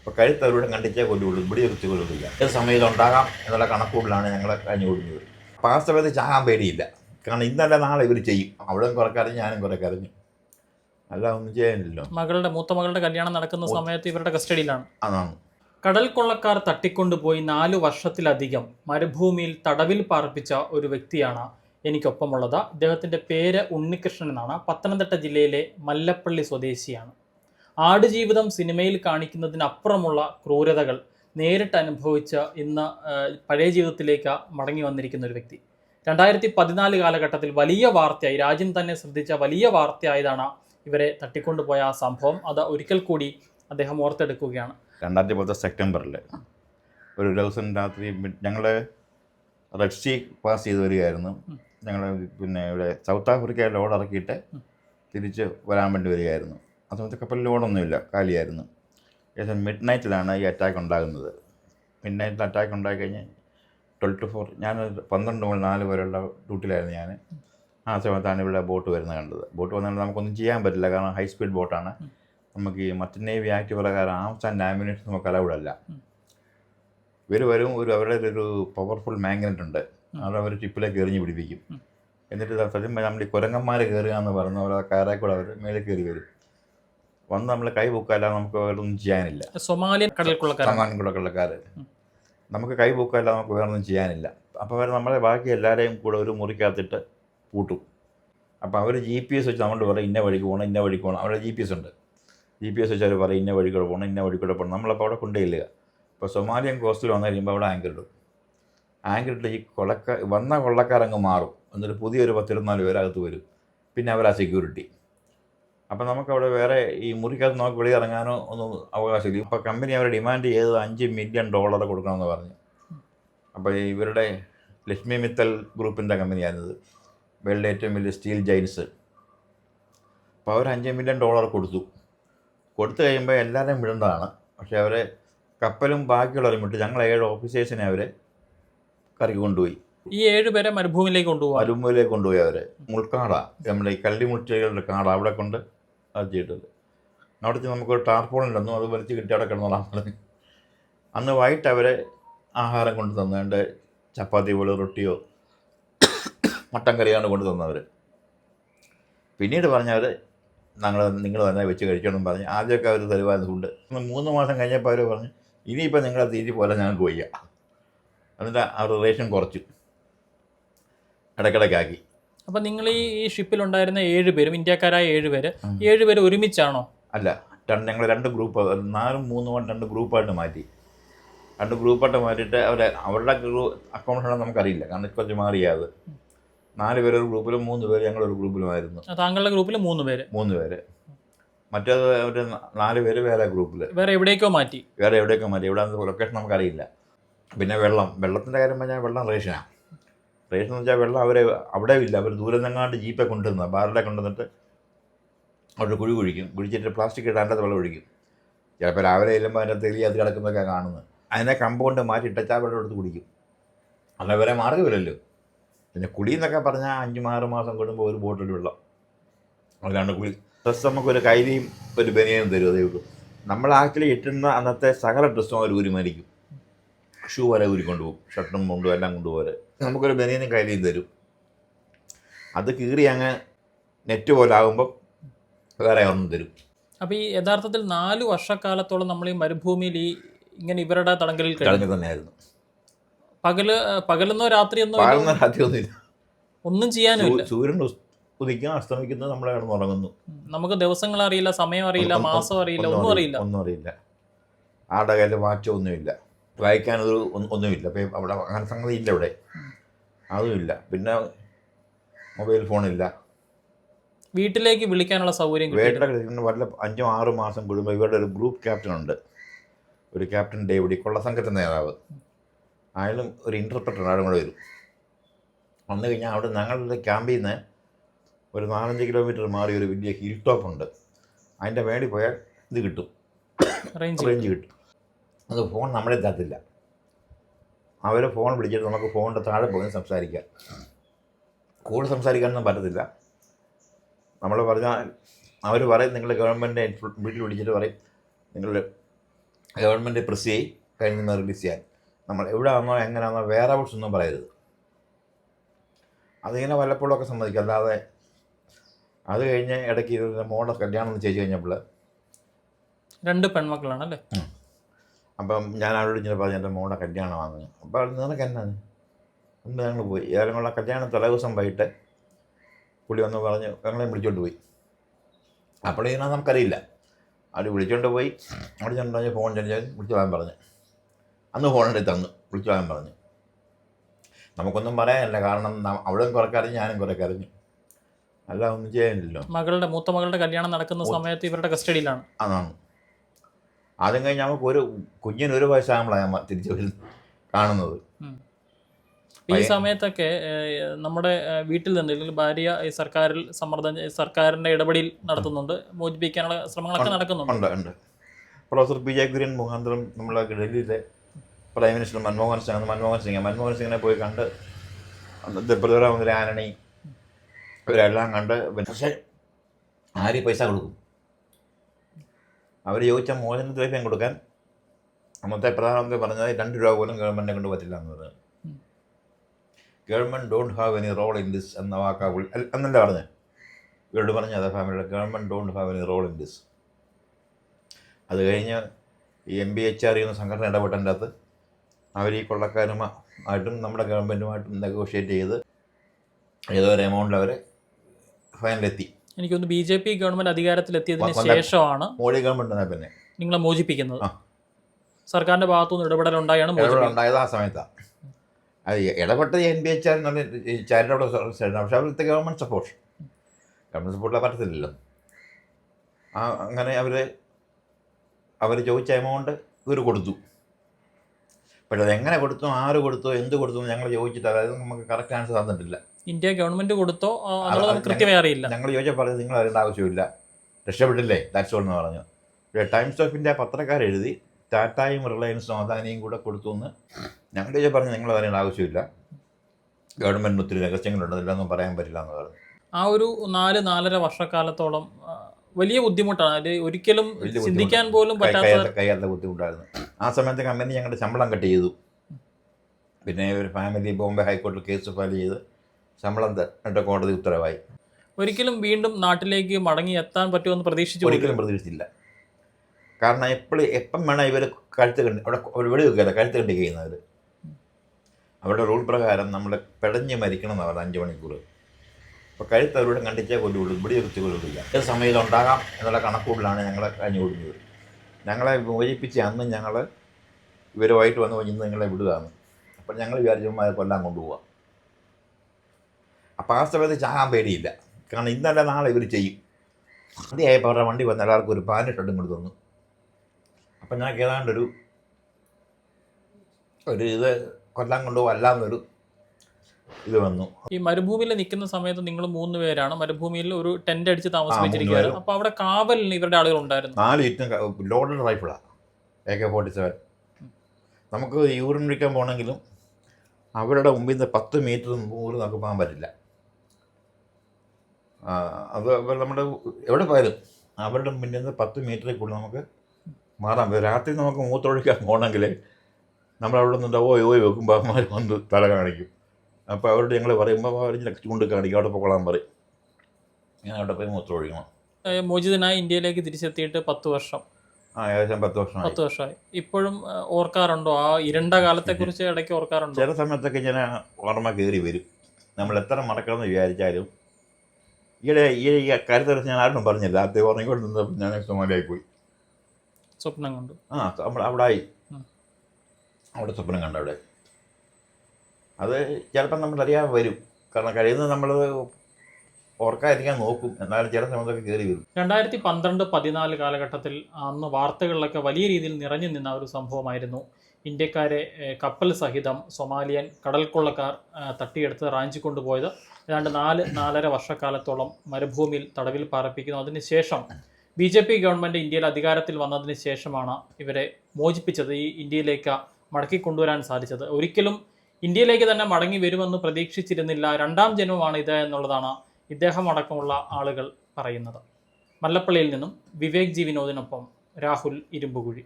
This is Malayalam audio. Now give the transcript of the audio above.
അപ്പോൾ കഴുത്ത് അവരോട് കണ്ടിച്ചേ കൊല്ലുള്ളൂ ഇവിടെ ഒരു കൊല്ലുന്നില്ല ഏത് സമയത്ത് ഉണ്ടാകാം എന്നുള്ള കണക്കുകൂടലാണ് ഞങ്ങൾ കഴിഞ്ഞു കൊടുക്കുന്നത് അപ്പോൾ ആ സമയത്ത് ചാകാൻ പേടിയില്ല. കാരണം ഇന്നല്ല നാളെ ഇവർ ചെയ്യും. അവിടെയും കുറെ കരഞ്ഞു ഞാനും കുറെ കരഞ്ഞു. അല്ല ഒന്നും ചെയ്യാനില്ലല്ലോ. മകളുടെ മൂത്ത മകളുടെ കല്യാണം നടക്കുന്ന സമയത്ത് ഇവരുടെ കസ്റ്റഡിയിലാണ്. അതാണ്. കടൽ കൊള്ളക്കാർ തട്ടിക്കൊണ്ടുപോയി നാലു വർഷത്തിലധികം മരുഭൂമിയിൽ തടവിൽ പാർപ്പിച്ച ഒരു വ്യക്തിയാണ് എനിക്കൊപ്പമുള്ളത്. ഇദ്ദേഹത്തിന്റെ പേര് ഉണ്ണികൃഷ്ണൻ എന്നാണ്. പത്തനംതിട്ട ജില്ലയിലെ മല്ലപ്പള്ളി സ്വദേശിയാണ്. ആടുജീവിതം സിനിമയിൽ കാണിക്കുന്നതിനപ്പുറമുള്ള ക്രൂരതകൾ നേരിട്ട് അനുഭവിച്ച ഇന്ന് പഴയ ജീവിതത്തിലേക്ക് മടങ്ങി വന്നിരിക്കുന്ന ഒരു വ്യക്തി. രണ്ടായിരത്തി പതിനാല് കാലഘട്ടത്തിൽ വലിയ വാർത്തയായി രാജ്യം തന്നെ ശ്രദ്ധിച്ച വലിയ വാർത്തയായതാണ് ഇവരെ തട്ടിക്കൊണ്ടുപോയ ആ സംഭവം. അത് ഒരിക്കൽ കൂടി അദ്ദേഹം ഓർത്തെടുക്കുകയാണ്. രണ്ടായിരത്തി പത്ത് സെപ്റ്റംബറിൽ ഒരു ദിവസം രാത്രി ഞങ്ങൾ റെഡ് സീ പാസ് ചെയ്ത് വരികയായിരുന്നു. ഞങ്ങൾ പിന്നെ ഇവിടെ സൗത്ത് ആഫ്രിക്കയിൽ ലോഡ് ഇറക്കിയിട്ട് തിരിച്ച് വരാൻ വേണ്ടി വരികയായിരുന്നു. ആ സമയത്ത് കപ്പലിൽ ലോഡൊന്നുമില്ല കാലിയായിരുന്നു. ഏകദേശം മിഡ് നൈറ്റിലാണ് ഈ അറ്റാക്ക് ഉണ്ടാകുന്നത്. മിഡ് നൈറ്റിൽ അറ്റാക്ക് ഉണ്ടായി കഴിഞ്ഞ് ട്വൽവ് ടു ഫോർ ഞാൻ പന്ത്രണ്ട് മുതൽ നാല് വരെയുള്ള ഡ്യൂട്ടിയിലായിരുന്നു ഞാൻ. ആ സമയത്താണ് ഇവിടെ ബോട്ട് വരുന്നത് കണ്ടത്. ബോട്ട് വന്നാൽ നമുക്കൊന്നും ചെയ്യാൻ പറ്റില്ല കാരണം ഹൈ സ്പീഡ് ബോട്ടാണ് നമുക്ക് ഈ മറ്റ് നേവി ആക്ട് പ്രകാരം ആംസ് ആൻഡ് ആംബുലൻസ് നമുക്ക് അലവിടല്ല ഇവർ വരും ഒരു അവരുടെ ഒരു പവർഫുൾ മാഗ്നറ്റ് ഉണ്ട്. അത് അവർ ടിപ്പിലേക്ക് എറിഞ്ഞ് പിടിപ്പിക്കും. എന്നിട്ട് സത്യം നമ്മൾ ഈ കുരങ്ങന്മാർ കയറുക എന്ന് പറയുന്ന അവരുടെ കയറെ കൂടെ അവർ മേലെ കയറി വരും. വന്ന് നമ്മൾ കൈ പൂക്കാല്ലാതെ നമുക്ക് വേറൊന്നും ചെയ്യാനില്ല. സൊമാലിയൻ കടൽ കൊള്ളക്കാരാണ് സമാനം കൂടെ ഉള്ളക്കാർ നമുക്ക് കൈ പൂക്കാല്ലാതെ നമുക്ക് വേറൊന്നും ചെയ്യാനില്ല. അപ്പോൾ അവർ നമ്മളെ ബാക്കി എല്ലാവരെയും കൂടെ ഒരു മുറിക്കകത്തിട്ട് പൂട്ടും. അപ്പോൾ അവർ ജി പി എസ് വെച്ച് നമ്മളോട് പറയും ഇന്ന വഴിക്ക് പോകണം ഇന്ന വഴിക്ക് പോകണം അവരുടെ ജി പി എസ് ഉണ്ട്. ജി പി എസ് വെച്ച് അവർ പറയും ഇന്ന വഴിക്കൂടെ കൂടെ പോകണം ഇന്ന വഴിക്കൂടെ കൂടെ പോകണം നമ്മളപ്പോൾ അവിടെ കൊണ്ടുപോയില്ല ഇപ്പോൾ സൊമാലിയൻ കോസ്റ്റിൽ വന്നു കഴിയുമ്പോൾ അവിടെ ആങ്കർ ഇടും. ആങ്കർ ഇട്ട് ഈ കൊള്ളക്കാർ വന്ന കൊള്ളക്കാരങ്ങ് മാറും. എന്നിട്ട് പുതിയൊരു പത്തിരുന്നാൽ പേരകത്ത് വരും. പിന്നെ അവരാ സെക്യൂരിറ്റി അപ്പം നമുക്കവിടെ വേറെ ഈ മുറിക്കകത്ത് നമുക്ക് വെളിയിറങ്ങാനോ ഒന്നും അവകാശമില്ല. ഇപ്പോൾ കമ്പനി അവർ ഡിമാൻഡ് ചെയ്തത് അഞ്ച് മില്യൺ ഡോളർ കൊടുക്കണമെന്ന് പറഞ്ഞു. അപ്പോൾ ഇവരുടെ ലക്ഷ്മി മിത്തൽ ഗ്രൂപ്പിന്റെ കമ്പനിയായിരുന്നത് വേൾഡ് ഏറ്റവും വലിയ സ്റ്റീൽ ജൈൻസ് അപ്പോൾ അവർ അഞ്ച് മില്യൺ ഡോളർ കൊടുത്തു. കൊടുത്തു കഴിയുമ്പോൾ എല്ലാവരെയും വിടേണ്ടതാണ് പക്ഷേ അവരെ കപ്പലും ബാക്കിയുള്ളവരും വിട്ട് ഞങ്ങൾ ഏഴ് ഓഫീസേഴ്സിനെ അവരെ കറക്കി കൊണ്ടുപോയി. ഈ ഏഴ് ഏഴുപേരെ മരുഭൂമിയിലേക്ക് കൊണ്ടുപോകും മരുഭൂമിയിലേക്ക് കൊണ്ടുപോയി അവരെ. മുൾക്കാടാണ് നമ്മുടെ ഈ കള്ളിമുട്ടികളുടെ കാടാണ് അവിടെ കൊണ്ട് അത് ചെയ്തത്. അവിടെ ചെന്ന് നമുക്കൊരു ടാർപോൾ ഉണ്ടെന്നു അത് വലിച്ച് കിട്ടി അവിടെ കിടന്നോളാം അന്ന് വൈകിട്ട് അവരെ ആഹാരം കൊണ്ട് തന്നേണ്ട ചപ്പാത്തി പോലെ റൊട്ടിയോ മട്ടൻ കറിയാണ് കൊണ്ട് തന്നവർ പിന്നീട് പറഞ്ഞവർ ഞങ്ങൾ നിങ്ങൾ തന്നെ വെച്ച് കഴിക്കണം പറഞ്ഞ്. ആദ്യമൊക്കെ അവർ തരുമായിരുന്നു. ഫുഡ് മൂന്ന് മാസം കഴിഞ്ഞപ്പോൾ അവർ പറഞ്ഞു ഇനിയിപ്പോൾ നിങ്ങളെ തീരി പോലെ ഞങ്ങൾക്ക് വയ്യ. എന്നിട്ട് അവർ റേഷൻ കുറച്ചു. ഇടയ്ക്കിടയ്ക്കാക്കി. അപ്പൊ നിങ്ങൾ ഈ ഈ ഏഴ് പേരും ഇന്ത്യക്കാരായ ഏഴുപേര് ഏഴ് ഏഴുപേര് ഒരുമിച്ചാണോ? അല്ല രണ്ട് ഞങ്ങൾ രണ്ട് ഗ്രൂപ്പ് നാലും മൂന്നും രണ്ട് ഗ്രൂപ്പായിട്ട് മാറ്റി. രണ്ട് ഗ്രൂപ്പായിട്ട് മാറ്റിയിട്ട് അവരെ അവരുടെ ഗ്രൂ അക്കോമഡേഷൻ നമുക്കറിയില്ല. കാരണം കുറച്ച് മാറിയത്. നാല് പേര് ഒരു ഗ്രൂപ്പിലും മൂന്ന് പേര് ഞങ്ങളൊരു ഗ്രൂപ്പിലുമായിരുന്നു താങ്കളുടെ ഗ്രൂപ്പിൽ മൂന്ന് പേര്. മൂന്ന് പേര്. മറ്റേത് ഒരു നാല് പേര് വേറെ ഗ്രൂപ്പിൽ വേറെ എവിടേക്കോ മാറ്റി. വേറെ എവിടേക്കോ മാറ്റി. എവിടെ ലൊക്കേഷൻ നമുക്കറിയില്ല. പിന്നെ വെള്ളം. വെള്ളത്തിന്റെ കാര്യം പറഞ്ഞാൽ വെള്ളം റേഷനാണ് റേഷൻ എന്ന് വെച്ചാൽ വെള്ളം അവരെ അവിടെ ഇല്ല. അവർ ദൂരന്നെങ്ങാണ്ട് നിന്നെങ്ങാണ്ട് ജീപ്പെ കൊണ്ടുവന്ന ബാറിലെ കൊണ്ടുവന്നിട്ട് അവിടെ കുഴി കുഴിക്കും. കുഴിച്ചിട്ട് പ്ലാസ്റ്റിക് അതിന്റെ വെള്ളം ഒഴിക്കും. ചിലപ്പോൾ രാവിലെ ചെല്ലുമ്പോൾ അതിന്റെ തെളിയാത് കിടക്കുന്നതൊക്കെ കാണുന്നത്. അതിനെ കമ്പൗണ്ട് മാറ്റി ഇട്ടച്ചാ വെള്ളം എടുത്ത് കുടിക്കും. അല്ല വരെ മാർഗമില്ലല്ലോ പിന്നെ കുടി എന്നൊക്കെ പറഞ്ഞാൽ അഞ്ചും ആറ് മാസം കൂടുമ്പോൾ ഒരു ബോട്ടിൽ വെള്ളം. അതിലാണ് കുളി ഡ്രസ്സ് നമുക്കൊരു കൈലിയും ഒരു ബനിയനും തരും അതേ ഉള്ളൂ. നമ്മൾ ആക്ച്വലി ഇട്ടുന്ന അന്നത്തെ സകല ഡ്രസ്സും അവർ ഊരിമാരിക്കും ഷൂ വരെ ഊരിക്കൊണ്ടുപോകും ഷർട്ടും മുണ്ടും എല്ലാം കൊണ്ടുപോലെ നമുക്കൊരു ബനിയനും കയ്യിലും തരും. അത് കീറി അങ്ങ് നെറ്റ് പോലെ ആകുമ്പോൾ വേറെ ഒന്നും തരും. അപ്പോൾ ഈ യഥാർത്ഥത്തിൽ നാല് വർഷക്കാലത്തോളം നമ്മൾ ഈ മരുഭൂമിയിൽ ഈ ഇങ്ങനെ ഇവരുടെ തടങ്കലിൽ തടഞ്ഞു തന്നെയായിരുന്നു. പകൽ പകലെന്നോ രാത്രിയെന്നോ. പാടുന്ന രാത്രിയൊന്നുമില്ല. ഒന്നും ചെയ്യാനില്ല സൂര്യൻ ഉദിക്കാൻ അസ്തമിക്കുന്നത് നമ്മളെ കിടന്ന് ഉറങ്ങുന്നു നമുക്ക് ദിവസങ്ങൾ അറിയില്ല സമയം അറിയില്ല മാസം അറിയില്ല ഒന്നും അറിയില്ല. ഒന്നും അറിയില്ല. ആടെ കയ്യിൽ വാച്ചോ ഒന്നും- ഒന്നുമില്ല. അപ്പോൾ അവിടെ അങ്ങനെ സംഗതി ഇല്ല ഇവിടെ. അതുമില്ല. പിന്നെ മൊബൈൽ ഫോണില്ല. വീട്ടിലേക്ക് വിളിക്കാനുള്ള സൗകര്യം വീട്ടിലൊക്കെ വല്ല അഞ്ചോ ആറ് മാസം കൂടുമ്പോൾ ഇവരുടെ ഒരു ഗ്രൂപ്പ് ക്യാപ്റ്റൻ ഉണ്ട്. ഒരു ക്യാപ്റ്റൻ ഡേവിഡി കൊള്ള കൊള്ളസംഘത്തിന്റെ നേതാവ്. അയാളും ഒരു ഇന്റർപ്രറ്റർ ആളും കൂടെ വരും. വന്നു കഴിഞ്ഞാൽ അവിടെ ഞങ്ങളുടെ ക്യാമ്പിൽ നിന്ന് ഒരു നാലഞ്ച് കിലോമീറ്റർ മാറി ഒരു വലിയ ഹിൽ ടോപ്പ് ഉണ്ട്. അതിന്റെ മേളിൽ പോയാൽ ഇത് കിട്ടും. റേഞ്ച് കിട്ടും. അത് ഫോൺ നമ്മളെ തരത്തില്ല അവർ ഫോൺ വിളിച്ചിട്ട് നമുക്ക് ഫോണിന്റെ താഴെ പോയി സംസാരിക്കാം. കൂടെ സംസാരിക്കാനൊന്നും പറ്റത്തില്ല. നമ്മൾ പറഞ്ഞാൽ അവർ പറയും നിങ്ങൾ ഗവൺമെന്റ് വീട്ടിൽ വിളിച്ചിട്ട് പറയും നിങ്ങൾ ഗവൺമെന്റ് പ്രസ് ചെയ്യും കഴിഞ്ഞ് റിലീസ് ചെയ്യാൻ. നമ്മൾ എവിടെ ആണോ എങ്ങനെയാണോ വേറെ ഔട്ട്സ് ഒന്നും പറയരുത്. അതിങ്ങനെ വല്ലപ്പോഴൊക്കെ സമ്മതിക്കും. അല്ലാതെ അത് കഴിഞ്ഞ് ഇടയ്ക്ക് മോളുടെ കല്യാണം ചെയ്ത് കഴിഞ്ഞപ്പോൾ രണ്ട് പെൺമക്കളാണ് അല്ലേ അപ്പം ഞാൻ അവരോട് ഇങ്ങനെ പറഞ്ഞു എന്റെ മോളുടെ കല്യാണമാണ് അപ്പോൾ അവർ നിനക്ക് എന്നാണ് അന്ന് ഞങ്ങൾ പോയി. കൂടെ കല്യാണം തലേ ദിവസം വൈകിട്ട് പുള്ളി വന്ന് പറഞ്ഞ് ഞങ്ങളെ വിളിച്ചോണ്ട് പോയി. അപ്പോഴേ നമുക്കറിയില്ല. അവർ വിളിച്ചോണ്ട് പോയി. അവിടെ ചെന്ന് ഫോൺ ചെന്ന് വിളിച്ചു പോകാൻ പറഞ്ഞു. അന്ന് ഫോൺ എടുത്ത് തന്നു. വിളിച്ചു പോകാൻ പറഞ്ഞു. നമുക്കൊന്നും പറയാനില്ല. കാരണം അവിടെയും കുറേ കരഞ്ഞു ഞാനും കുറേ കരഞ്ഞു അല്ല ഒന്നും ചെയ്യാനില്ലല്ലോ. മകളുടെ മൂത്ത മകളുടെ കല്യാണം നടക്കുന്ന സമയത്ത് ഇവരുടെ കസ്റ്റഡിയിലാണ്. അതാണ്. ആദ്യം കഴിഞ്ഞ് നമുക്ക് ഒരു കുഞ്ഞിന് ഒരു വയസ്സാകുമ്പോഴാണ് തിരിച്ചു വരുന്നത് കാണുന്നത്. ഈ സമയത്തൊക്കെ നമ്മുടെ വീട്ടിൽ നിന്ന് അല്ലെങ്കിൽ ഭാര്യ ഈ സർക്കാരിൽ സമ്മർദ്ദം സർക്കാരിന്റെ ഇടപെടൽ നടത്തുന്നുണ്ട് മോചിപ്പിക്കാനുള്ള ശ്രമങ്ങളൊക്കെ നടക്കുന്നുണ്ട്. ഉണ്ട് പ്രൊഫസർ പി ജെ കുര്യൻ മുഖാന്തരം നമ്മളെ ഡൽഹിയിലെ പ്രൈം മിനിസ്റ്റർ മൻമോഹൻ സിംഗ് മൻമോഹൻ സിംഗ് മൻമോഹൻ സിംഗിനെ പോയി കണ്ട് അന്നത്തെ ആനണി ഇവരെല്ലാം കണ്ട് പക്ഷേ ആര് പൈസ കൊടുക്കും? അവർ ചോദിച്ച മോചന ദ്രവ്യം കൊടുക്കാൻ അന്നത്തെ പ്രധാനമന്ത്രി പറഞ്ഞത് രണ്ട് രൂപ പോലും ഗവൺമെന്റിനെ കൊണ്ട് പറ്റില്ല എന്ന് പറഞ്ഞു government don't have any role in this എന്ന വാക്കാ എന്നല്ല പറഞ്ഞത്. ഇവരോട് പറഞ്ഞു അതെ ഫാമിലിയുടെ government don't have any role in this അത് കഴിഞ്ഞ് ഈ എം ബി എച്ച് ആർ എന്ന സംഘടന ഇടപെട്ടതിന്റെ അകത്ത് അവർ ഈ കൊള്ളക്കാരുമായിട്ടും നമ്മുടെ ഗവൺമെന്റുമായിട്ടും നെഗോഷിയേറ്റ് ചെയ്ത് ഏതോ ഒരു എമൗണ്ടിൽ അവർ ഫൈനലെത്തി എനിക്കൊന്ന് ബി ജെ പി ഗവൺമെന്റ് അധികാരത്തിലെത്തിയതിന് ശേഷമാണ് മോഡി ഗവൺമെന്റ് പിന്നെ. നിങ്ങളെ മോചിപ്പിക്കുന്നത്. സർക്കാരിന്റെ ഭാഗത്തുനിന്ന് മോചിപ്പിക്കുന്നത്. ഉണ്ടായത് ആ സമയത്താണ് അത് ഇടപെട്ടത് എൻ ബി എച്ച് ആർ എന്നുള്ള ചാരിറ്റബിൾ പക്ഷെ ഗവൺമെന്റ് സപ്പോർട്ട് ഗവൺമെന്റ് സപ്പോർട്ടിലെ പറ്റത്തില്ലല്ലോ. ആ അങ്ങനെ അവർ അവർ ചോദിച്ച എമൗണ്ട് ഇവർ കൊടുത്തു. പക്ഷേ അത് എങ്ങനെ കൊടുത്തു ആര് കൊടുത്തു എന്ത് കൊടുത്തു ഞങ്ങൾ ചോദിച്ചിട്ട് അതായത് നമുക്ക് കറക്റ്റ് ആൻസർ തന്നിട്ടില്ല. ഇന്ത്യ ഗവൺമെന്റ് കൊടുത്തോ? കൃത്യമായി അറിയില്ല. ഞങ്ങൾ ചോദിച്ചാൽ പറഞ്ഞത് നിങ്ങൾ അറിയേണ്ട ആവശ്യമില്ല. രക്ഷപ്പെട്ടില്ലേ? ദാറ്റ്സ് ഓൾ എന്ന് പറഞ്ഞു. ടൈംസ് ഓഫ് ഇന്ത്യ പത്രക്കാർ എഴുതി ടാറ്റായും റിലയൻസും അദാനിയും കൂടെ കൊടുത്തു എന്ന് ഞങ്ങൾ ചോദിച്ചാൽ പറഞ്ഞു നിങ്ങൾ അറിയേണ്ട ആവശ്യമില്ല. ഗവൺമെന്റിന് ഒത്തിരി രഹസ്യങ്ങളുണ്ട്. അതിലൊന്നും പറയാൻ പറ്റില്ല എന്ന് പറഞ്ഞു. ആ ഒരു നാല് നാലര വർഷക്കാലത്തോളം വലിയ ബുദ്ധിമുട്ടാണ്. അത് ഒരിക്കലും ചിന്തിക്കാൻ പോലും പറ്റാത്ത കയ്യാത്ത കയ്യാത്ത ബുദ്ധിമുട്ടായിരുന്നു. ആ സമയത്ത് കമ്പനി ഞങ്ങളുടെ ശമ്പളം കട്ട് ചെയ്തു. പിന്നെ ഒരു ഫാമിലി ബോംബെ ഹൈക്കോടതിയിൽ കേസ് ഫയൽ ചെയ്ത് ശമ്പളം എന്നിട്ട് കോടതി ഉത്തരവായി. ഒരിക്കലും വീണ്ടും നാട്ടിലേക്ക് മടങ്ങി എത്താൻ പറ്റുമെന്ന് പ്രതീക്ഷിച്ചു ഒരിക്കലും പ്രതീക്ഷിച്ചില്ല. കാരണം എപ്പോഴും എപ്പം വേണം ഇവർ കഴുത്ത് കണ്ടി അവിടെ വെടി വെക്കില്ല കഴുത്ത് കണ്ടി കഴിയുന്നവർ അവരുടെ റൂൾ പ്രകാരം നമ്മൾ പിടഞ്ഞ് മരിക്കണം എന്ന് പറഞ്ഞത് അഞ്ച് മണിക്കൂർ അപ്പോൾ കഴുത്ത് അവരോട് കണ്ടിച്ചേ കൊല്ലുള്ളൂ ഇവിടെ കുറിച്ച് കൊല്ലുന്നില്ല ഏത് സമയത്ത് ഉണ്ടാകാം എന്നുള്ള കണക്കൂടിലാണ് ഞങ്ങളെ കഴിഞ്ഞു കൊടുക്കുന്നത് ഞങ്ങളെ മോചിപ്പിച്ച് അന്ന് ഞങ്ങൾ ഇവരുമായിട്ട് വന്ന് ഇന്ന് നിങ്ങളെ വിടുകയാണ്. അപ്പോൾ ഞങ്ങൾ വിചാരിച്ചു കൊല്ലാൻ കൊണ്ടുപോകാം അപ്പോൾ ആ സമയത്ത് ചാകാൻ പേടിയില്ല. കാരണം ഇന്നല്ല നാളെ ഇവർ ചെയ്യും. ആദ്യമായപ്പോൾ അവരുടെ വണ്ടി വന്ന എല്ലാവർക്കും ഒരു പാനറ്റ് ഷർട്ടും കൊടുത്തു തന്നു. അപ്പം ഞാൻ ഏതാണ്ടൊരു ഒരു ഇത് കൊല്ലാൻ കൊണ്ടുപോകല്ല അല്ലാന്നൊരു ഇത് വന്നു. ഈ മരുഭൂമിയിൽ നിൽക്കുന്ന സമയത്ത് നിങ്ങൾ മൂന്ന് പേരാണ്. മരുഭൂമിയിൽ ഒരു ടെന്റ് അടിച്ച് താമസിപ്പിച്ചിരിക്കുകയാണ് അപ്പോൾ അവിടെ കാവലിന് ഇവരുടെ ആളുകൾ ഉണ്ടായിരുന്നു. നാല് ഇറ്റം ലോഡഡ് റൈഫിളാണ് എ കെ ഫോർട്ടി സെവൻ. നമുക്ക് യൂറിൻ ഒഴിക്കാൻ പോകണമെങ്കിലും അവരുടെ മുമ്പിൽ നിന്ന് പത്ത് മീറ്റർ നൂറ് നമുക്ക് പോകാൻ പറ്റില്ല. അത് അവർ നമ്മുടെ എവിടെ പോയാലും അവരുടെ മുന്നിൽ നിന്ന് പത്ത് മീറ്ററിൽ കൂടുതൽ നമുക്ക് മാറാൻ പറ്റും. രാത്രി നമുക്ക് മൂത്തൊഴിക്കാൻ പോകണമെങ്കിൽ നമ്മൾ അവിടെ നിന്ന് ഓയ് ഓയ് വെക്കുമ്പോൾ അവന്മാർ വന്ന് തല കാണിക്കും. അപ്പോൾ അവരോട് ഞങ്ങൾ പറയുമ്പോൾ അവർ ചൂണ്ട് കാണിക്കും അവിടെ പോകാൻ പറയും. ഞാൻ അവിടെ പോയി മൂത്രമൊഴിക്കണം. മോചിതനായി ഇന്ത്യയിലേക്ക് തിരിച്ചെത്തിയിട്ട് പത്ത് വർഷം. ആ ഏകദേശം പത്ത് വർഷം പത്ത് വർഷമായി. ഇപ്പോഴും ഓർക്കാറുണ്ടോ? ആ ഇരുണ്ട കാലത്തെ കുറിച്ച് ഇടയ്ക്ക് ഓർക്കാറുണ്ടോ? ചില സമയത്തൊക്കെ ഇങ്ങനെ ഓർമ്മ കയറി വരും. നമ്മൾ എത്ര മറക്കണമെന്ന് വിചാരിച്ചാലും ഈയിടെ ഈ കാര്യത്തെ ഞാൻ ആരോടും പറഞ്ഞില്ല. അദ്ദേഹം ഉറങ്ങിക്കൊണ്ട് നിന്നപ്പോൾ ഞാൻ സോമാലിയായി പോയി. സ്വപ്നം കണ്ടു. ആ നമ്മൾ അവിടെ ആയി അവിടെ സ്വപ്നം കണ്ടു അവിടെ. അത് ചിലപ്പം നമ്മൾ അറിയാതെ വരും. കാരണം കഴിയുന്നത് നമ്മൾ ഓർക്കാതിരിക്കാൻ നോക്കും. എന്നാലും ചില സമയത്തൊക്കെ കയറി വരും. രണ്ടായിരത്തി പന്ത്രണ്ട് പതിനാല് കാലഘട്ടത്തിൽ അന്ന് വാർത്തകളിലൊക്കെ വലിയ രീതിയിൽ നിറഞ്ഞു നിന്ന ഒരു സംഭവമായിരുന്നു. ഇന്ത്യക്കാരെ കപ്പൽ സഹിതം സൊമാലിയൻ കടൽക്കൊള്ളക്കാർ തട്ടിയെടുത്ത് റാഞ്ചി കൊണ്ടുപോയത് ഏതാണ്ട് നാല് നാലര വർഷക്കാലത്തോളം മരുഭൂമിയിൽ തടവിൽ പാർപ്പിക്കുന്നു. അതിനുശേഷം ബി ജെ പി ഗവൺമെന്റ് ഇന്ത്യയിൽ അധികാരത്തിൽ വന്നതിന് ശേഷമാണ് ഇവരെ മോചിപ്പിച്ചത് ഈ ഇന്ത്യയിലേക്ക് മടക്കി കൊണ്ടുവരാൻ സാധിച്ചത്. ഒരിക്കലും ഇന്ത്യയിലേക്ക് തന്നെ മടങ്ങി വരുമെന്ന് പ്രതീക്ഷിച്ചിരുന്നില്ല. രണ്ടാം ജന്മമാണ് ഇത് എന്നുള്ളതാണ് ഇദ്ദേഹം അടക്കമുള്ള ആളുകൾ പറയുന്നത്. മല്ലപ്പള്ളിയിൽ നിന്നും വിവേക് ജി വിനോദിനൊപ്പം രാഹുൽ ഇരുമ്പുകുഴി.